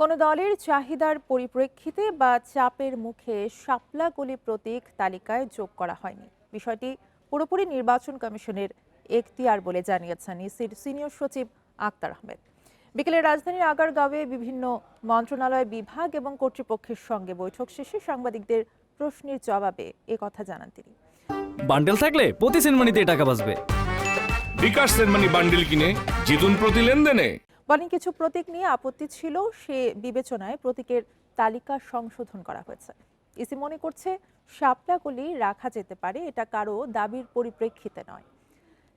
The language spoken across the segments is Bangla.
কোনো দলের চাহিদার পরিপ্রেক্ষিতে বা চাপের মুখে শাপলা গলি প্রতীক তালিকায় যোগ করা হয়নি। বিষয়টি পুরোপুরি নির্বাচন কমিশনের এখতিয়ার বলে জানিয়েছেন ইসির সিনিয়র সচিব আক্তার আহমেদ। বিকেলে রাজধানীর আগারগাঁওয়ে বিভিন্ন মন্ত্রণালয় বিভাগ এবং কর্তৃপক্ষের সঙ্গে বৈঠক শেষে সাংবাদিকদের প্রশ্নের জবাবে এ কথা জানান তিনি। বান্ডেল থাকলে প্রতি সেনমানিতে টাকা বাঁচবে। বিকাশ সেনমানি বান্ডিল কিনে জিতুন প্রতি লেনদেনে। বলেন, কিছু প্রতীক নিয়ে আপত্তি ছিল, সে বিবেচনায় প্রতীকের তালিকা সংশোধন করা হয়েছে। ইসি মনে করছে, শাপলাগুলি রাখা যেতে পারে, এটা কারও দাবির পরিপ্রেক্ষিতে নয়।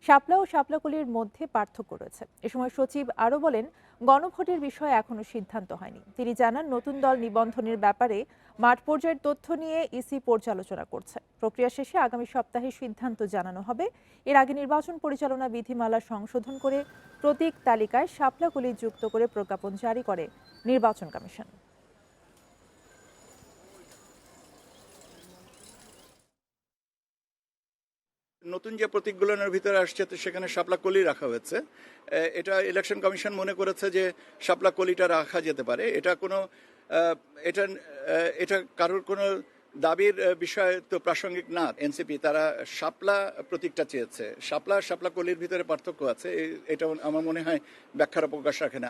শাপলা ও শাপলাকলির মধ্যে পার্থক্য রয়েছে। এ সময় সচিব আরও বলেন, গণভোটের বিষয়ে এখনও সিদ্ধান্ত হয়নি। তিনি জানান, নতুন দল নিবন্ধনের ব্যাপারে মাঠ পর্যায়ের তথ্য নিয়ে ইসি পর্যালোচনা করছে। প্রক্রিয়া শেষে আগামী সপ্তাহে সিদ্ধান্ত জানানো হবে। এর আগে নির্বাচন পরিচালনা বিধিমালা সংশোধন করে প্রতীক তালিকায় শাপলাকলি যুক্ত করে প্রজ্ঞাপন জারি করে নির্বাচন কমিশন। নতুন যে প্রতীকগুলোর ভিতরে আসছে, তো সেখানে শাপলা কলি রাখা হয়েছে। এটা ইলেকশন কমিশন মনে করেছে যে শাপলা কলিটা রাখা যেতে পারে। এটা কোনো এটা এটা কারোর কোনো দাবির বিষয় তো প্রাসঙ্গিক না। এনসিপি তারা শাপলা প্রতীকটা চেয়েছে। শাপলা শাপলা কলির ভিতরে পার্থক্য আছে। এটা আমার মনে হয় ব্যাখ্যার অবকাশ রাখে না।